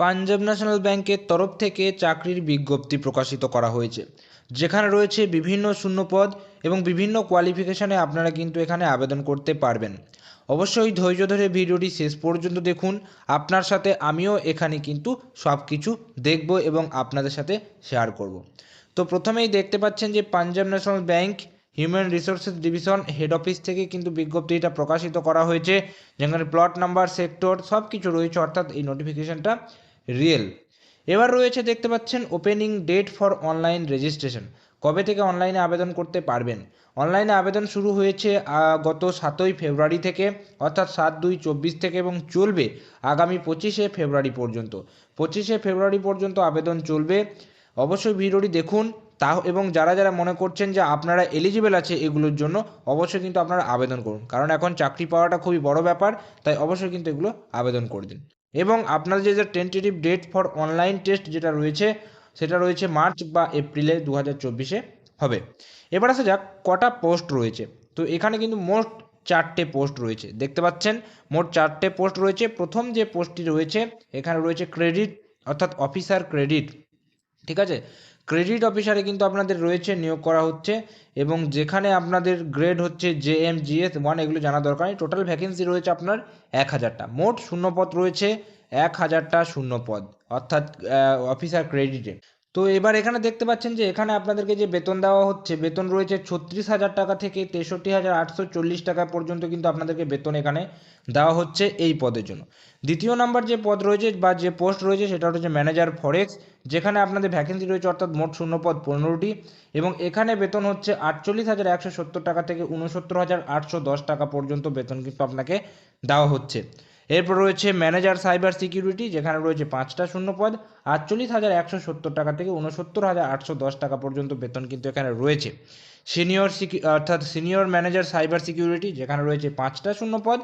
Punjab national ব্যাংকের তরফ থেকে চাকরির বিজ্ঞপ্তি প্রকাশিত করা হয়েছে। যেখানে রয়েছে বিভিন্ন শূন্যপদ এবং বিভিন্ন কোয়ালিফিকেশানে আপনারা কিন্তু এখানে আবেদন করতে পারবেন। অবশ্যই ধৈর্য ধরে ভিডিওটি শেষ পর্যন্ত দেখুন। আপনার সাথে আমিও এখানে কিন্তু সব কিছু দেখব এবং আপনাদের সাথে শেয়ার করব। তো প্রথমেই দেখতে পাচ্ছেন যে Punjab national bank human resources division head office থেকে কিন্তু বিজ্ঞপ্তিটা প্রকাশিত করা হয়েছে। যেখানে প্লট নাম্বার, সেক্টর সব কিছু রয়েছে, অর্থাৎ এই নোটিফিকেশনটা রিয়েল এবার রয়েছে দেখতে পাচ্ছেন opening date for online registration কবে থেকে অনলাইনে আবেদন করতে পারবেন? অনলাইনে আবেদন শুরু হয়েছে গত সাতই ফেব্রুয়ারি থেকে, অর্থাৎ সাত দুই চব্বিশ থেকে এবং চলবে আগামী পঁচিশে ফেব্রুয়ারি পর্যন্ত। পঁচিশে ফেব্রুয়ারি পর্যন্ত আবেদন চলবে। অবশ্যই ভিডিওটি দেখুন তা এবং যারা যারা মনে করছেন যে আপনারা এলিজিবেল আছে এগুলোর জন্য, অবশ্যই কিন্তু আপনারা আবেদন করুন। কারণ এখন চাকরি পাওয়াটা খুবই বড় ব্যাপার, তাই অবশ্যই কিন্তু এগুলো আবেদন করে দিন। এবং আপনার যে tentative date for online test যেটা রয়েছে, সেটা রয়েছে মার্চ বা এপ্রিলে দু হাজার চব্বিশে হবে। এবার আসা যাক, কটা পোস্ট রয়েছে। তো এখানে কিন্তু মোট চারটে পোস্ট রয়েছে। দেখতে পাচ্ছেন, মোট চারটে পোস্ট রয়েছে। প্রথম যে পোস্টটি রয়েছে, এখানে রয়েছে ক্রেডিট অর্থাৎ অফিসার ক্রেডিট ঠিক আছে? ক্রেডিট অফিসারে কিন্তু আপনাদের রয়েছে, নিয়োগ করা হচ্ছে এবং যেখানে আপনাদের গ্রেড হচ্ছে J M G S one এগুলো জানা দরকার নেই। টোটাল ভ্যাকেন্সি রয়েছে আপনার এক হাজারটা মোট শূন্যপদ রয়েছে এক হাজারটা শূন্যপদ, অর্থাৎ অফিসার ক্রেডিটে তো এবার এখানে দেখতে পাচ্ছেন যে এখানে আপনাদেরকে যে বেতন দেওয়া হচ্ছে, বেতন রয়েছে ছত্রিশ হাজার টাকা থেকে তেষট্টি হাজার আটশো চল্লিশ টাকা পর্যন্ত কিন্তু আপনাদেরকে বেতন এখানে দেওয়া হচ্ছে এই পদের জন্য। দ্বিতীয় নাম্বার যে পদ রয়েছে বা যে পোস্ট রয়েছে সেটা হচ্ছে ম্যানেজার ফরেক্স, যেখানে আপনাদের ভ্যাকেন্সি রয়েছে অর্থাৎ মোট শূন্য পদ পনেরোটি এবং এখানে বেতন হচ্ছে আটচল্লিশ হাজার একশো সত্তর টাকা থেকে উনসত্তর হাজার আটশো দশ টাকা পর্যন্ত বেতন কিন্তু আপনাকে দেওয়া হচ্ছে। এরপর রয়েছে ম্যানেজার সাইবার সিকিউরিটি, যেখানে রয়েছে পাঁচটা শূন্য পদ আটচল্লিশ হাজার একশো সত্তর টাকা থেকে উনসত্তর হাজার আটশো দশ টাকা পর্যন্ত বেতন কিন্তু এখানে রয়েছে। সিনিয়র অর্থাৎ সিনিয়র ম্যানেজার সাইবার সিকিউরিটি, যেখানে রয়েছে পাঁচটা শূন্য পদ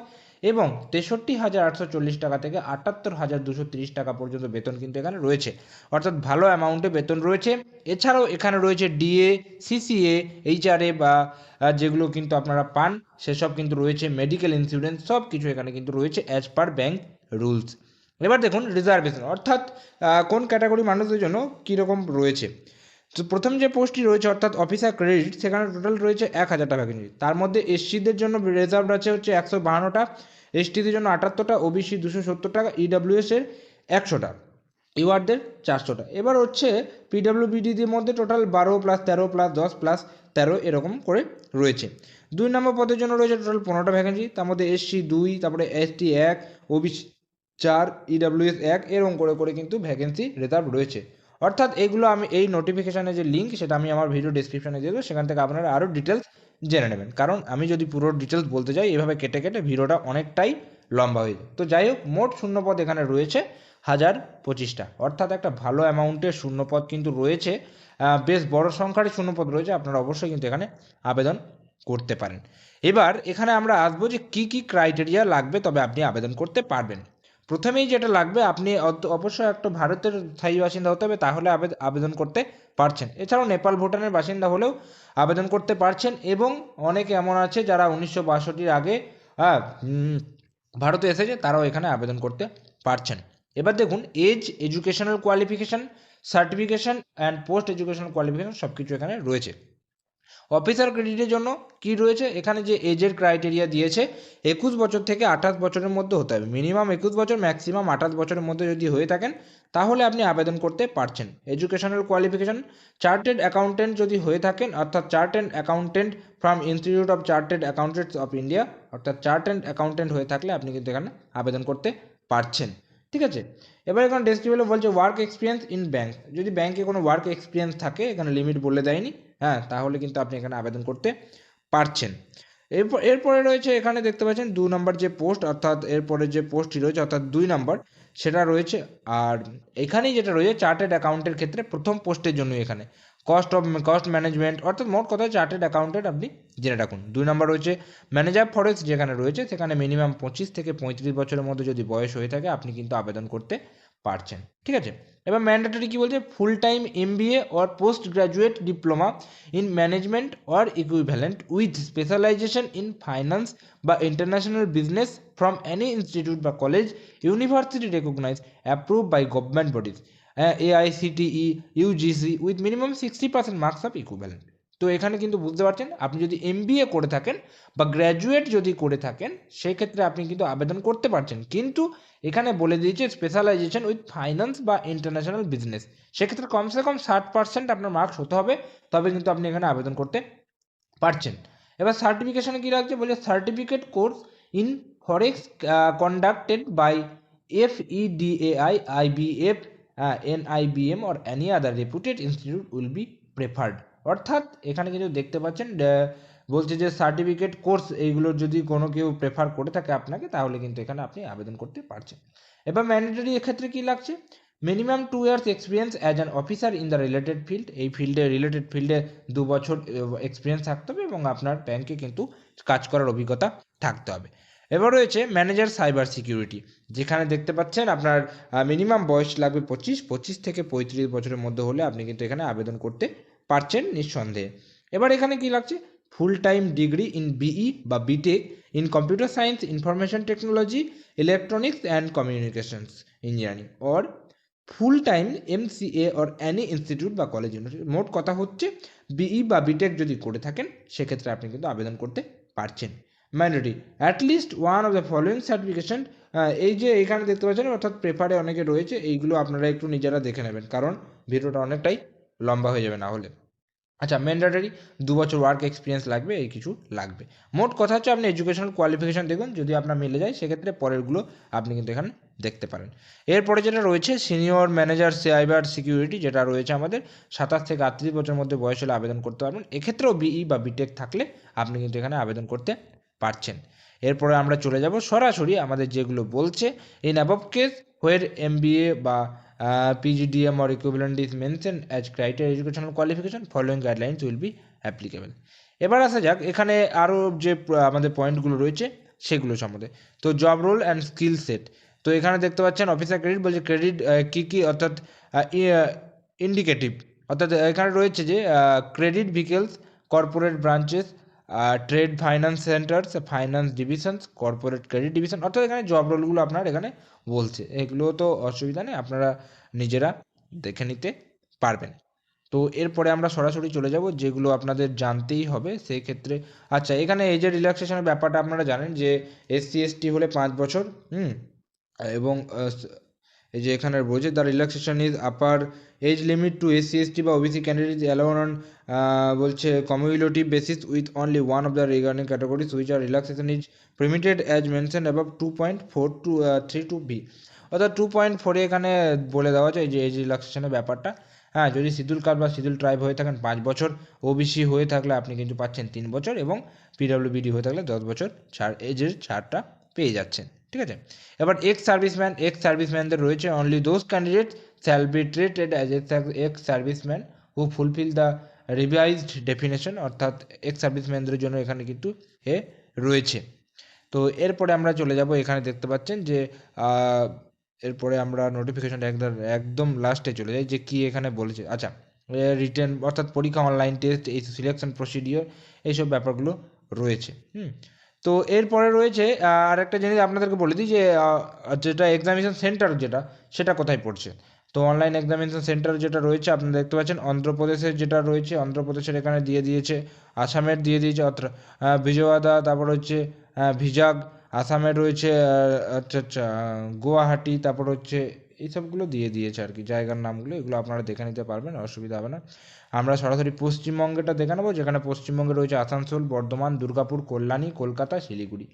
এবং তেষট্টি হাজার আটশো চল্লিশ টাকা থেকে আটাত্তর হাজার দুশো তিরিশ টাকা পর্যন্ত বেতন কিন্তু এখানে রয়েছে। অর্থাৎ ভালো অ্যামাউন্টে বেতন রয়েছে। এছাড়াও এখানে রয়েছে ডিএ, সিসিএ, এইচআরএ বা যেগুলো কিন্তু আপনারা পান, সেসব কিন্তু রয়েছে, মেডিকেল ইন্স্যুরেন্স সব কিছু এখানে কিন্তু রয়েছে অ্যাজ পার ব্যাংক রুলস এবার দেখুন রিজার্ভেশন অর্থাৎ কোন ক্যাটাগরি মানুষদের জন্য কীরকম রয়েছে? তো প্রথম যে পোস্টটি রয়েছে, অর্থাৎ অফিসার ক্রেডিট সেখানে টোটাল রয়েছে এক হাজারটা ভ্যাকেন্সি তার মধ্যে এসসিদের জন্য রিজার্ভ আছে হচ্ছে একশো বাহান্নটা এসটিদের জন্য আটাত্তরটা ওবিসি দুশো সত্তর টাকা ইডাব্লিউএস এর একশোটা ইউআরদের চারশোটা। এবার হচ্ছে পিডাব্লিউবিডিদের মধ্যে টোটাল বারো প্লাস তেরো প্লাস দশ প্লাস তেরো এরকম করে রয়েছে। দুই নম্বর পদের জন্য রয়েছে টোটাল পনেরোটা ভ্যাকেন্সি তার মধ্যে এসসি দুই, তারপরে এসটি এক ওবিসি চার ইডাব্লিউএস এক, এরকম করে করে কিন্তু ভ্যাকেন্সি রিজার্ভ রয়েছে। অর্থাৎ এগুলো আমি, এই নোটিফিকেশানে যে লিঙ্ক সেটা আমি আমার ভিডিও ডিসক্রিপশনে দিয়ে দেবো, সেখান থেকে আপনারা আরও ডিটেলস জেনে নেবেন। কারণ আমি যদি পুরো ডিটেলস বলতে যাই, এভাবে কেটে কেটে ভিডিওটা অনেকটাই লম্বা হয়ে যায়। তো যাই হোক, মোট শূন্যপদ এখানে রয়েছে হাজার পঁচিশটা। অর্থাৎ একটা ভালো অ্যামাউন্টের শূন্যপদ কিন্তু রয়েছে। বেশ বড় সংখ্যারই শূন্যপদ রয়েছে, আপনারা অবশ্যই কিন্তু এখানে আবেদন করতে পারেন। এবার এখানে আমরা আসব যে কী কী ক্রাইটেরিয়া লাগবে, তবে আপনি আবেদন করতে পারবেন। প্রথমেই যেটা লাগবে, আপনি অবশ্যই একটা ভারতের স্থায়ী বাসিন্দা হতে হবে, তাহলে আবে- আবেদন করতে পারছেন। এছাড়াও নেপাল ভুটানের বাসিন্দা হলেও আবেদন করতে পারছেন এবং অনেকে এমন আছে যারা উনিশশো বাষট্টির আগে ভারতে এসেছে, তারাও এখানে আবেদন করতে পারছেন। এবার দেখুন, age, educational qualification, certification, and post educational qualification সব কিছু এখানে রয়েছে। অফিসার ক্রেডিটের জন্য কি রয়েছে? এখানে যে এজের ক্রাইটেরিয়া দিয়েছে, একুশ বছর থেকে আঠাশ বছরের মধ্যে হতে হবে। মিনিমাম একুশ বছর ম্যাক্সিমাম আঠাশ বছরের মধ্যে যদি হয়ে থাকেন, তাহলে আপনি আবেদন করতে পারছেন। এডুকেশনাল কোয়ালিফিকেশন চার্টেড অ্যাকাউন্টেন্ট যদি হয়ে থাকেন, অর্থাৎ chartered accountant from institute of chartered accountants of India অর্থাৎ চার্টেড অ্যাকাউন্টেন্ট হয়ে থাকলে আপনি কিন্তু এখানে আবেদন করতে পারছেন। ঠিক আছে? এবার এখানে ডেসক্রিপশনে বলছে ওয়ার্ক এক্সপিরিয়েন্স ইন ব্যাংক যদি ব্যাংকে কোনো ওয়ার্ক এক্সপিরিয়েন্স থাকে, এখানে লিমিট বলে দেয়নি হ্যাঁ তাহলে কিন্তু আপনি এখানে আবেদন করতে পারছেন। এরপর, এরপরে রয়েছে, এখানে দেখতে পাচ্ছেন দু নম্বর যে পোস্ট অর্থাৎ এরপরে যে পোস্টটি রয়েছে, অর্থাৎ দুই নম্বর সেটা রয়েছে, আর এখানেই যেটা রয়েছে চার্টেড অ্যাকাউন্টের ক্ষেত্রে প্রথম পোস্টের জন্য এখানে। কস্ট অফ কস্ট ম্যানেজমেন্ট অর্থাৎ মোট কথা চার্টেড অ্যাকাউন্টেন্ট আপনি জেনে রাখুন। দুই নম্বর রয়েছে ম্যানেজার ফরেক্স যেখানে রয়েছে, সেখানে মিনিমাম পঁচিশ থেকে পঁয়ত্রিশ বছরের মধ্যে যদি বয়স হয়ে থাকে, আপনি কিন্তু আবেদন করতে পারছেন। ঠিক আছে? এবার ম্যান্ডেটরি কি বলছে? Full time M MBA or post graduate diploma in management or equivalent with specialisation in finance বা international business from any institute বা college university recognise approve by government bodies AICTE UGC with minimum sixty percent marks of equivalent তো এখানে কিন্তু বুঝতে পারছেন, আপনি যদি MBA করে থাকেন বা গ্র্যাজুয়েট যদি করে থাকেন সেই ক্ষেত্রে আপনি কিন্তু আবেদন করতে পারছেন। কিন্তু এখানে বলে দিয়েছে স্পেশালাইজেশন উইথ ফাইন্যান্স বা ইন্টারন্যাশনাল বিজনেস সেক্ষেত্রে কমসে কম ষাট পার্সেন্ট আপনার মার্কস হতে হবে, তবে কিন্তু আপনি এখানে আবেদন করতে পারছেন। এবার সার্টিফিকেশনে কী রাখছে বলছে certificate course in forex conducted by F EDAI IBF NIBM or any other reputed institute will be preferred অর্থাৎ এখানে কিন্তু দেখতে পাচ্ছেন বলছে যে সার্টিফিকেট কোর্স এইগুলোর যদি কোনো কেউ প্রেফার করে থাকে আপনাকে, তাহলে কিন্তু এখানে আপনি আবেদন করতে পারছেন। এবার ম্যান্ডেটরি এক্ষেত্রে কী লাগছে? Minimum two years experience as an officer in the related field এই ফিল্ডে রিলেটেড ফিল্ডে দু বছর এক্সপিরিয়েন্স থাকতে হবে এবং আপনার ব্যাংকে কিন্তু কাজ করার অভিজ্ঞতা থাকতে হবে। এবার রয়েছে ম্যানেজার সাইবার সিকিউরিটি যেখানে দেখতে পাচ্ছেন আপনার মিনিমাম বয়স লাগবে পঁচিশ পঁচিশ থেকে পঁয়ত্রিশ বছরের মধ্যে হলে আপনি কিন্তু এখানে আবেদন করতে পারছেন নিঃসন্দেহে। এবার এখানে কি লাগছে? Full time degree in BE বা BTech in computer science information technology electronics and communications engineering or full time MCA or any institute বা কলেজ ইউনিভার্সিটি মোট কথা হচ্ছে বিই বা বিটেক যদি করে থাকেন, সেক্ষেত্রে আপনি কিন্তু আবেদন করতে পারছেন। Mandatory at least one of the following certification এই যে এখানে দেখতে পাচ্ছেন, অর্থাৎ পেপারে অনেকে রয়েছে, এইগুলো আপনারা একটু নিজেরা দেখে নেবেন, কারণ ভিডিওটা অনেকটাই লম্বা হয়ে যাবে না হলে। আচ্ছা ম্যান্ডেটরি দু বছর ওয়ার্ক এক্সপিরিয়েন্স লাগবে, এই কিছু লাগবে। মোট কথা হচ্ছে আপনি এডুকেশনাল কোয়ালিফিকেশন দেখুন, যদি আপনার মিলে যায়, সেক্ষেত্রে পরেরগুলো আপনি কিন্তু এখানে দেখতে পারেন। এরপরে যেটা রয়েছে সিনিয়র ম্যানেজার সাইবার সিকিউরিটি যেটা রয়েছে আমাদের, সাতাশ থেকে আটত্রিশ বছরের মধ্যে বয়স হলে আবেদন করতে পারবেন। এক্ষেত্রেও বিই বা বিটেক থাকলে আপনি কিন্তু এখানে আবেদন করতে পারছেন। এরপরে আমরা চলে যাব সরাসরি আমাদের যেগুলো বলছে। In above case where MBA বা PGDM or equivalent is mention as criteria educational qualification following guidelines will be applicable এবার আসা যাক, এখানে আরও যে আমাদের পয়েন্টগুলো রয়েছে, সেগুলো সম্বন্ধে। তো job role and skill set তো এখানে দেখতে পাচ্ছেন অফিসার ক্রেডিট বলছে ক্রেডিট কী কী, অর্থাৎ ইন্ডিকেটিভ অর্থাৎ, এখানে রয়েছে যে credit verticals corporate branches trade finance centres finance divisions corporate credit division অর্থাৎ এখানে জব রোলগুলো আপনার এখানে বলছে। এগুলো তো অসুবিধা নেই, আপনারা নিজেরা দেখে নিতে পারবেন। তো এরপরে আমরা সরাসরি চলে যাব, যেগুলো আপনাদের জানতেই হবে, সেই ক্ষেত্রে আচ্ছা এখানে এই যে রিল্যাক্সেশনের ব্যাপারটা আপনারা জানেন যে এসসি এসটি হলে পাঁচ বছর, হুম, এবং এই যে এখানে বলছে the relaxation is upper age limit to SC ST বা ওবিসি ক্যান্ডিডেট অ্যালাউন অন বলছে cumulative basis with only one of the regarding categories which are relaxation is permitted as mention above two point four two three two B অর্থাৎ two point ফোরে এখানে বলে দেওয়া যায় যে age রিল্যাক্সেশনের ব্যাপারটা। হ্যাঁ যদি শিডিউল কার্ড বা শিডিউল ট্রাইব হয়ে থাকেন পাঁচ বছর ওবিসি হয়ে থাকলে আপনি কিন্তু পাচ্ছেন তিন বছর এবং পিডব্লিউবিডি হয়ে থাকলে দশ বছর ছাড়, এজের ছাড়টা পেয়ে যাচ্ছেন। ঠিক আছে? এবার এক্স সার্ভিসম্যান এক্স সার্ভিসম্যানদের রয়েছে only those candidate shall be treated as ex serviceman who fulfil the revised definition অর্থাৎ এক্স সার্ভিসম্যানদের জন্য এখানে কিন্তু এ রয়েছে। তো এরপরে আমরা চলে যাব, এখানে দেখতে পাচ্ছেন যে এরপরে আমরা নোটিফিকেশনটা একদম একদম লাস্টে চলে যাই যে কি এখানে বলেছে। আচ্ছা রিটেন অর্থাৎ পরীক্ষা অনলাইন টেস্ট এই সিলেকশন প্রসিডিওর এইসব ব্যাপারগুলো রয়েছে। হুম, তো এরপরে রয়েছে আর একটা জিনিস আপনাদেরকে বলে দিই যে যেটা এক্সামিনেশন সেন্টার যেটা, সেটা কোথায় পড়ছে? তো অনলাইন এক্সামিনেশন সেন্টার যেটা রয়েছে আপনারা দেখতে পাচ্ছেন অন্ধ্রপ্রদেশের যেটা রয়েছে অন্ধ্রপ্রদেশের এখানে দিয়ে দিয়েছে আসামের দিয়ে দিয়েছে আহ, বিজয়ওয়াদা তারপর হচ্ছে ভিজাগ আসামের রয়েছে আচ্ছা আচ্ছা গুয়াহাটি তারপর হচ্ছে এইসবগুলো দিয়ে দিয়েছে আর কি জায়গার নামগুলো এগুলো আপনারা দেখে নিতে পারবেন অসুবিধা হবে না। আমরা সরাসরি পশ্চিমবঙ্গেটা দেখে নেব যেখানে পশ্চিমবঙ্গে রয়েছে আসানসোল বর্ধমান দুর্গাপুর কল্যাণী কলকাতা শিলিগুড়ি।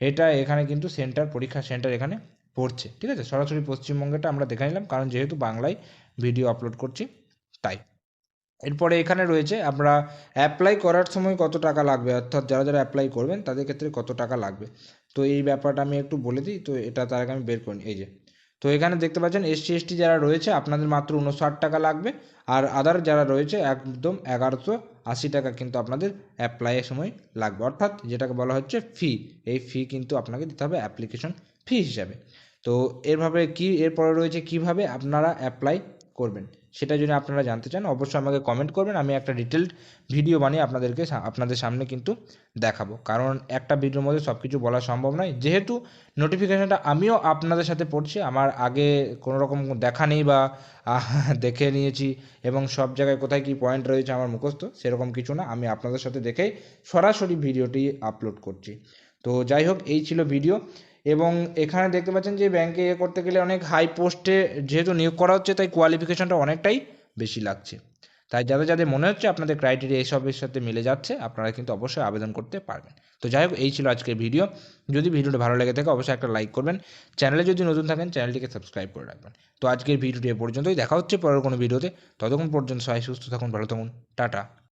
এটা এখানে কিন্তু সেন্টার পরীক্ষা সেন্টার এখানে পড়ছে, ঠিক আছে? সরাসরি পশ্চিমবঙ্গেটা আমরা দেখে নিলাম, কারণ যেহেতু বাংলায় ভিডিও আপলোড করছি, তাই। এরপরে এখানে রয়েছে, আমরা অ্যাপ্লাই করার সময় কত টাকা লাগবে? অর্থাৎ যারা যারা অ্যাপ্লাই করবেন, তাদের ক্ষেত্রে কত টাকা লাগবে? তো এই ব্যাপারটা আমি একটু বলে দিই, তো এটা তার আগে আমি বের করি এই যে। তো এখানে দেখতে পাচ্ছেন এসসি এসটি যারা রয়েছে, আপনাদের মাত্র উনষাট টাকা লাগবে, আর আদার যারা রয়েছে, একদম এগারোশো আশি টাকা কিন্তু আপনাদের অ্যাপ্লাইয়ের সময় লাগবে। অর্থাৎ যেটাকে বলা হচ্ছে ফি এই ফি কিন্তু আপনাকে দিতে হবে অ্যাপ্লিকেশন ফি হিসাবে। তো এরভাবে কি, এরপরে রয়েছে কীভাবে আপনারা অ্যাপ্লাই করবেন? সেটা যদি আপনারা জানতে চান, অবশ্যই আমাকে কমেন্ট করবেন, আমি একটা ডিটেলড ভিডিও বানিয়ে আপনাদেরকে আপনাদের সামনে কিন্তু দেখাবো। কারণ একটা ভিডিওর মধ্যে সব কিছু বলা সম্ভব নয়। যেহেতু নোটিফিকেশানটা আমিও আপনাদের সাথে পড়ছি, আমার আগে কোনো রকম দেখা নেই বা দেখে নিয়েছি এবং সব জায়গায় কোথায় কী পয়েন্ট রয়েছে আমার মুখস্থ, সেরকম কিছু না। আমি আপনাদের সাথে দেখেই সরাসরি ভিডিওটি আপলোড করছি। তো যাই হোক, এই ছিল ভিডিও এবং এখানে দেখতে পাচ্ছেন যে ব্যাংকে এ করতে গেলে অনেক হাই পোস্টে যেহেতু নিয়োগ করা হচ্ছে, তাই কোয়ালিফিকেশনটা অনেকটাই বেশি লাগছে। তাই যাদের যাদের মনে হচ্ছে আপনাদের ক্রাইটেরিয়া এইসবের সাথে মিলে যাচ্ছে, আপনারা কিন্তু অবশ্যই আবেদন করতে পারবেন। তো যাই হোক, এই ছিল আজকের ভিডিও যদি ভিডিওটা ভালো লেগে থাকে, অবশ্যই একটা লাইক করবেন। চ্যানেলে যদি নতুন থাকেন চ্যানেলটিকে সাবস্ক্রাইব করে রাখবেন। তো আজকের ভিডিওটি এ পর্যন্তই। দেখা হচ্ছে পরের কোনো ভিডিওতে ততক্ষণ পর্যন্ত সবাই সুস্থ থাকুন, ভালো থাকুন। টাটা।